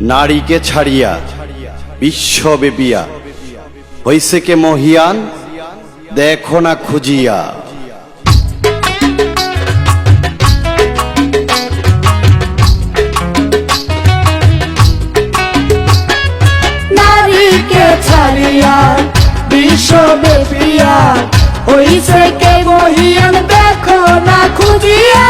নারীকে ছাড়িয়া বিশ্বব্যাপিয়া। হইছে কে মহিয়ান? দেখো না খুঁজিয়া। নারীকে ছাড়িয়া কে মহিয়ান? দেখো না খুঁজিয়া।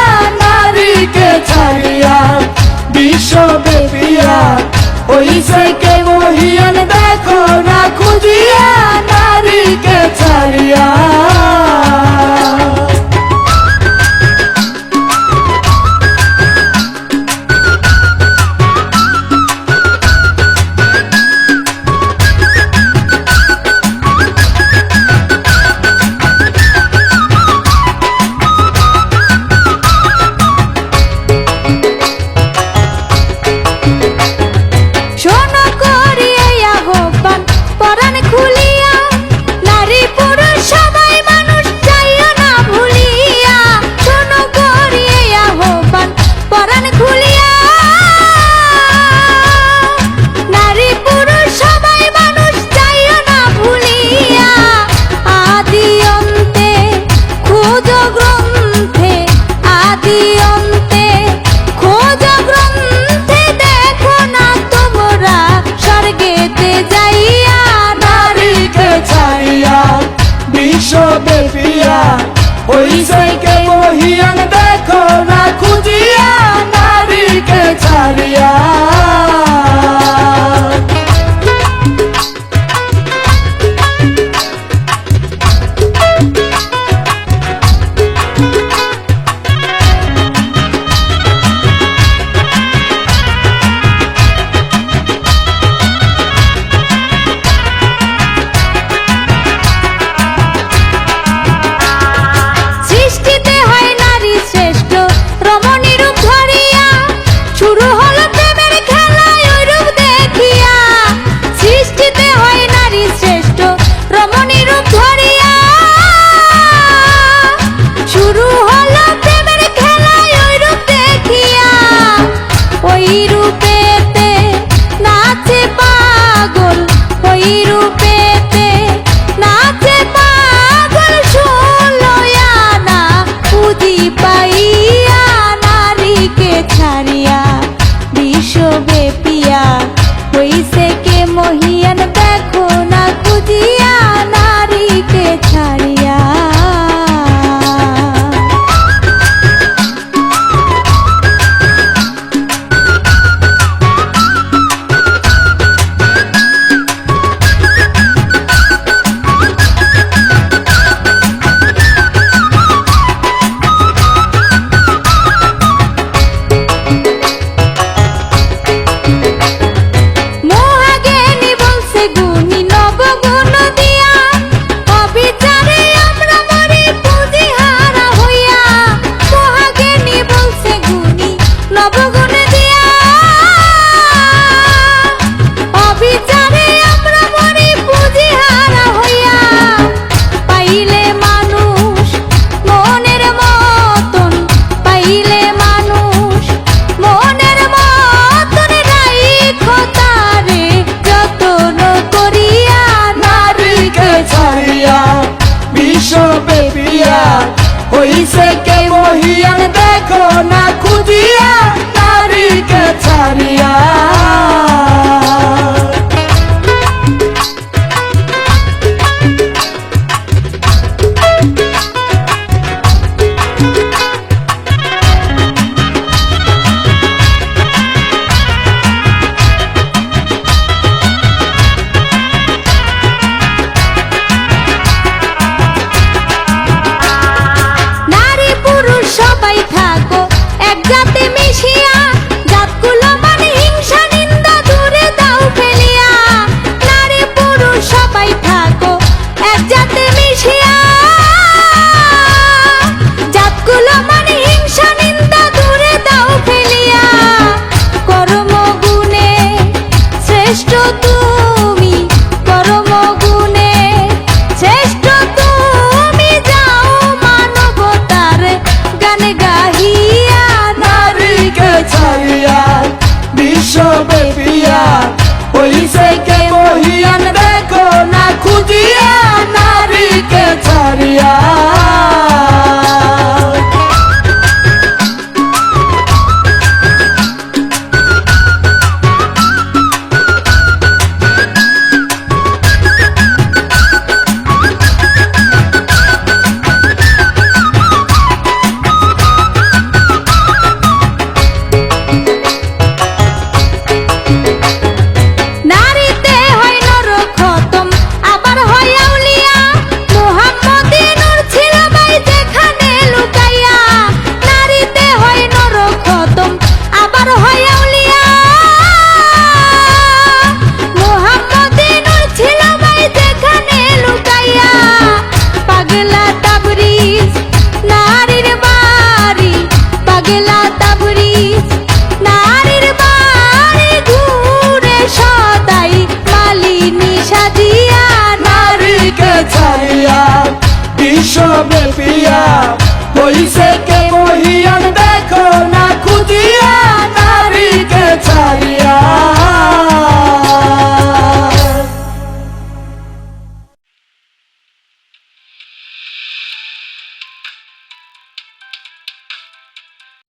ওই সৈকে মহিয়ান দেখো না খুঁজিয়া নারীকে ছাড়িয়া। সবে পিয়া ওই সাইকে বহিয়ান দেখো না খুঁজিয়া নারীকে ছাড়িয়া। যদি আমি দেখো না খুঁজি বিশ্বব্যাপিয়া হইছে কে মহিয়ান নারীকে